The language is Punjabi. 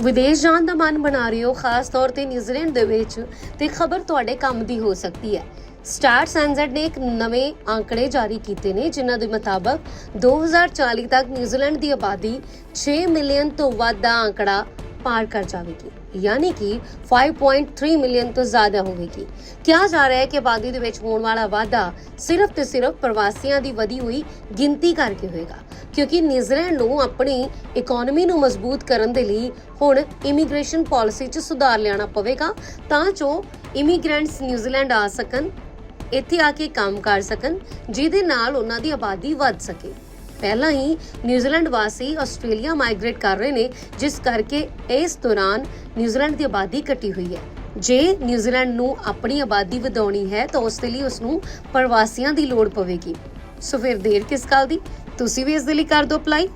ਵਿਦੇਸ਼ ਜਾਣ ਦਾ ਮਨ ਬਣਾ ਰਹੇ ਹੋ, ਖਾਸ ਤੌਰ ਤੇ ਨਿਊਜ਼ੀਲੈਂਡ ਦੇ ਵਿੱਚ, ਤੇ ਖਬਰ ਤੁਹਾਡੇ ਕੰਮ ਦੀ ਹੋ ਸਕਦੀ ਹੈ। ਸਟਾਰ ਸੈਂਜ਼ਡ ਨੇ ਇੱਕ ਨਵੇਂ ਅੰਕੜੇ ਜਾਰੀ ਕੀਤੇ ਨੇ, ਜਿਨ੍ਹਾਂ ਦੇ ਮੁਤਾਬਕ 2040 ਤੱਕ ਨਿਊਜ਼ੀਲੈਂਡ ਦੀ ਆਬਾਦੀ 6 ਮਿਲੀਅਨ ਤੋਂ ਵੱਧ ਦਾ ਆંકੜਾ ਪਾਰ ਕਰ ਜਾਵੇਗੀ ਯਾਨੀ ਕਿ 5.3 ਮਿਲੀਅਨ ਤੋਂ ਜ਼ਿਆਦਾ ਹੋਵੇਗੀ ਕਿਹਾ ਜਾ ਰਿਹਾ ਹੈ ਕਿ ਆਬਾਦੀ ਦੇ ਵਿੱਚ ਹੋਣ ਵਾਲਾ ਵਾਧਾ ਸਿਰਫ ਤੇ ਸਿਰਫ ਪ੍ਰਵਾਸੀਆਂ ਦੀ ਵਧੀ ਹੋਈ ਗਿਣਤੀ ਕਰਕੇ ਹੋਏਗਾ ਕਿਉਂਕਿ ਨਿਊਜ਼ੀਲੈਂਡ ਨੂੰ ਆਪਣੀ ਇਕਨੋਮੀ ਨੂੰ ਮਜ਼ਬੂਤ ਕਰਨ ਦੇ ਲਈ ਹੁਣ ਇਮੀਗ੍ਰੇਸ਼ਨ ਪਾਲਿਸੀ 'ਚ ਸੁਧਾਰ ਲਿਆਉਣਾ ਪਵੇਗਾ ਤਾਂ ਜੋ ਇਮੀਗ੍ਰੈਂਟਸ ਨਿਊਜ਼ੀਲੈਂਡ ਆ ਸਕਣ ਇੱਥੇ ਆ ਕੇ ਕੰਮ ਕਰ ਸਕਣ ਜਿਹਦੇ ਨਾਲ ਉਹਨਾਂ ਦੀ ਆਬਾਦੀ ਵੱਧ ਸਕੇ ਪਹਿਲਾਂ ਹੀ ਨਿਊਜ਼ੀਲੈਂਡ ਵਾਸੀ ਆਸਟ੍ਰੇਲੀਆ ਮਾਈਗ੍ਰੇਟ ਕਰ ਰਹੇ ਨੇ, ਜਿਸ ਕਰਕੇ ਇਸ ਦੌਰਾਨ ਨਿਊਜ਼ੀਲੈਂਡ ਦੀ ਆਬਾਦੀ ਘਟੀ ਹੋਈ ਹੈ। ਜੇ ਨਿਊਜ਼ੀਲੈਂਡ ਨੂੰ ਆਪਣੀ ਆਬਾਦੀ ਵਧਾਉਣੀ ਹੈ, ਤਾਂ ਉਸ ਦੇ ਲਈ ਉਸ ਨੂੰ ਪ੍ਰਵਾਸੀਆਂ ਦੀ ਲੋੜ ਪਵੇਗੀ। ਸੋ ਫਿਰ ਦੇਰ ਕਿਸ ਗੱਲ ਦੀ? ਤੁਸੀਂ ਵੀ ਇਸ ਦੇ ਲਈ ਕਰ ਦਿਓ ਅਪਲਾਈ।